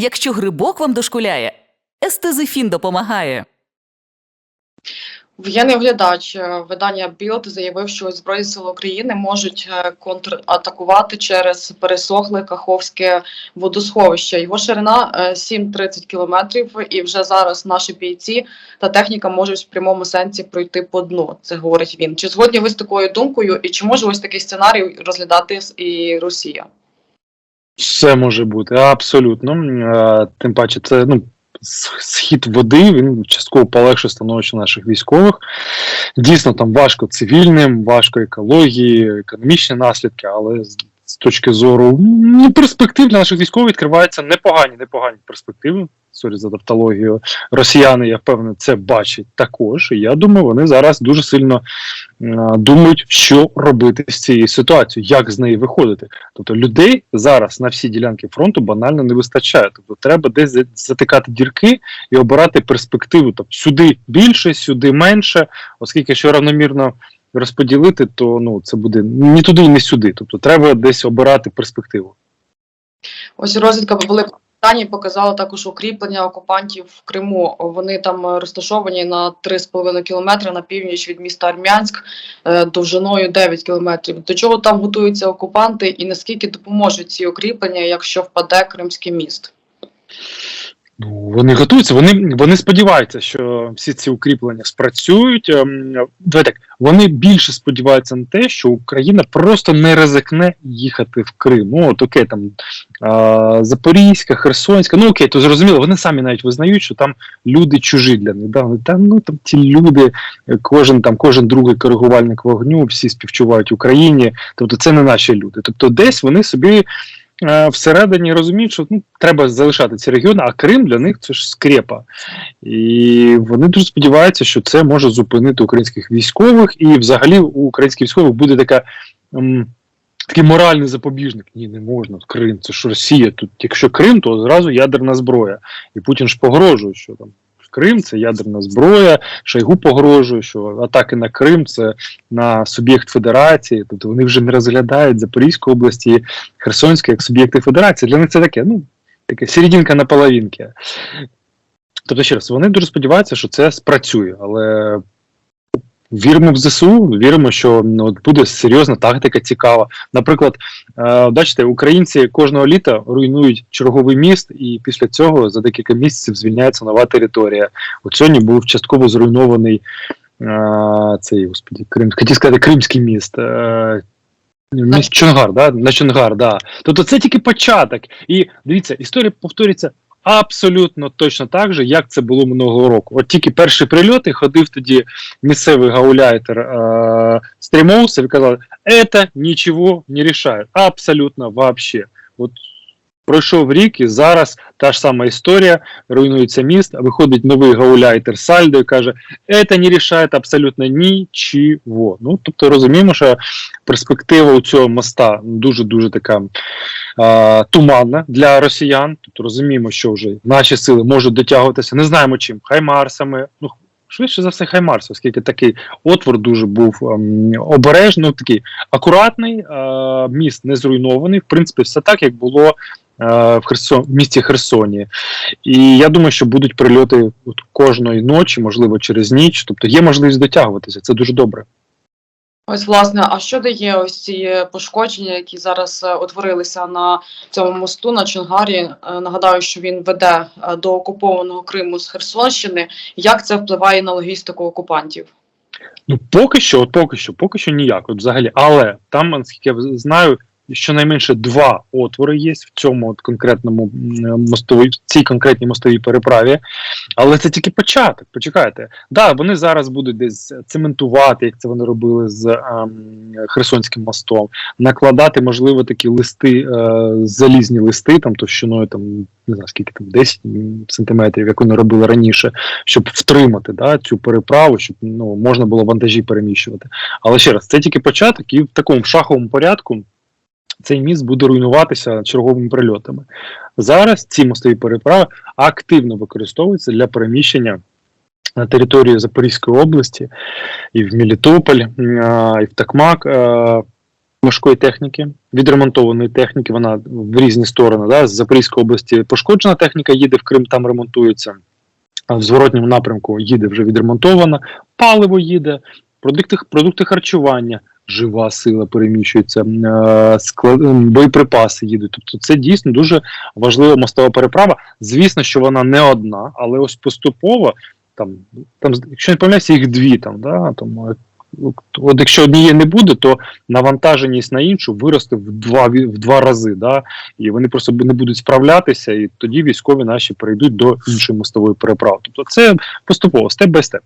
Якщо грибок вам дошкуляє, естезифін допомагає. Воєнний оглядач е, видання Білд заявив, що Збройні сили України можуть е, контратакувати через пересохле Каховське водосховище. Його ширина е, 7-30 кілометрів, і вже зараз наші бійці та техніка можуть в прямому сенсі пройти по дну. Це говорить він. Чи згодні ви з такою думкою, і чи може ось такий сценарій розглядати і Росія? Все може бути, абсолютно. Е, Тим паче, це ну, схід води, він частково полегшує становище наших військових. Дійсно, там важко цивільним, важко екології, економічні наслідки, але з, точки зору ну, перспектив для наших військових відкриваються непогані, непогані перспективи. Сорі за тавтологію. Росіяни, я впевнений, це бачать також. І я думаю, вони зараз дуже сильно думають, що робити з цією ситуацією, як з неї виходити. Тобто людей зараз на всі ділянки фронту банально не вистачає. Тобто треба десь затикати дірки і обирати перспективу. Тобто сюди більше, сюди менше, оскільки що равномірно розподілити, то ну це буде ні туди, ні сюди. Тобто треба десь обирати перспективу. Ось розвідка Великобританії показали також укріплення окупантів в Криму. Вони там е, розташовані на 3,5 кілометри на північ від міста Армянськ е, довжиною 9 кілометрів. До чого там готуються окупанти, і наскільки допоможуть ці укріплення, якщо впаде Кримський міст? Ну, вони готуються, вони, вони сподіваються, що всі ці укріплення спрацюють. Ем, Давай так, вони більше сподіваються на те, що Україна просто не ризикне їхати в Крим. Ну, от окей, там а, Запорізька, Херсонська, ну окей, то зрозуміло, вони самі навіть визнають, що там люди чужі для них. Да? Там, ну, там ті люди, кожен там, кожен другий коригувальник вогню, всі співчувають Україні. Тобто це не наші люди. Тобто, десь вони собі всередині розуміють, що ну, треба залишати ці регіони, а Крим для них це ж скрепа. І вони дуже сподіваються, що це може зупинити українських військових, і взагалі у українських військових буде така. Такий моральний запобіжник. Ні, не можна. Крим, це ж Росія. Тут, якщо Крим, то зразу ядерна зброя. І Путін ж погрожує, що там Крим це ядерна зброя, Шойгу погрожує, що атаки на Крим це на суб'єкт федерації. Тобто вони вже не розглядають Запорізьку області, Херсонську як суб'єкти федерації. Для них це таке, ну, таке серединка на половинки. Тобто, ще раз, вони дуже сподіваються, що це спрацює, але віримо в ЗСУ, віримо, що ну, от буде серйозна тактика цікава. Наприклад, е, бачите, українці кожного літа руйнують черговий міст, і після цього за декілька місяців звільняється нова територія. От сьогодні був частково зруйнований е, цей господі, Крим, хотів сказати Кримський міст. Е, Міст Чонгар, да? на Чонгар, да. Тобто це тільки початок. І дивіться, історія повторюється абсолютно точно так же, як це було минулого року. От тільки перші прильоти ходив тоді місцевий гауляйтер е- і казав, це нічого не рішає. Абсолютно вообще. От пройшов рік, і зараз та ж сама історія, руйнується міст, виходить новий гауляйтер Сальдо і каже, це не рішає абсолютно нічого. Ну, тобто розуміємо, що перспектива у цього моста дуже-дуже така е, туманна для росіян. Тобто розуміємо, що вже наші сили можуть дотягуватися, не знаємо чим, хаймарсами. Ну, швидше за все, хаймарс, оскільки такий отвор дуже був ем, обережний, ну, такий акуратний, е, міст не зруйнований. В принципі, все так, як було в, Херсон, в місті Херсоні. І я думаю, що будуть прильоти от кожної ночі, можливо, через ніч. Тобто є можливість дотягуватися. Це дуже добре. Ось власне, а що дає ось ці пошкодження, які зараз е, утворилися на цьому мосту на Чонгарі? Е, Нагадаю, що він веде е, до окупованого Криму з Херсонщини. Як це впливає на логістику окупантів? Ну, поки що, от поки що, поки що ніяк, от взагалі. Але там, наскільки я знаю, щонайменше два отвори є в цьому от конкретному мостовій, в цій конкретній мостовій переправі. Але це тільки початок. Почекайте. Да, вони зараз будуть десь цементувати, як це вони робили з ем, Херсонським мостом, накладати, можливо, такі листи, е, залізні листи, там товщиною там. Не знаю, скільки там 10 сантиметрів, як вони робили раніше, щоб втримати да, цю переправу, щоб ну, можна було вантажі переміщувати. Але ще раз, це тільки початок, і в такому шаховому порядку цей міст буде руйнуватися черговими прильотами. Зараз ці мостові переправи активно використовуються для переміщення на територію Запорізької області і в Мелітополь, і в Такмак. важкої техніки, відремонтованої техніки. Вона в різні сторони. Да? З Запорізької області пошкоджена техніка їде в Крим, там ремонтується. В зворотньому напрямку їде вже відремонтована, паливо їде, продукти, продукти харчування, жива сила переміщується, е, склад, боєприпаси їдуть. Тобто це дійсно дуже важлива мостова переправа. Звісно, що вона не одна, але ось поступово там, там якщо не помиляюся, їх дві там, да, тому от якщо однієї не буде, то навантаженість на іншу виросте в два в два рази, да, і вони просто не будуть справлятися, і тоді військові наші перейдуть до іншої мостової переправи. Тобто це поступово, степ бай степ.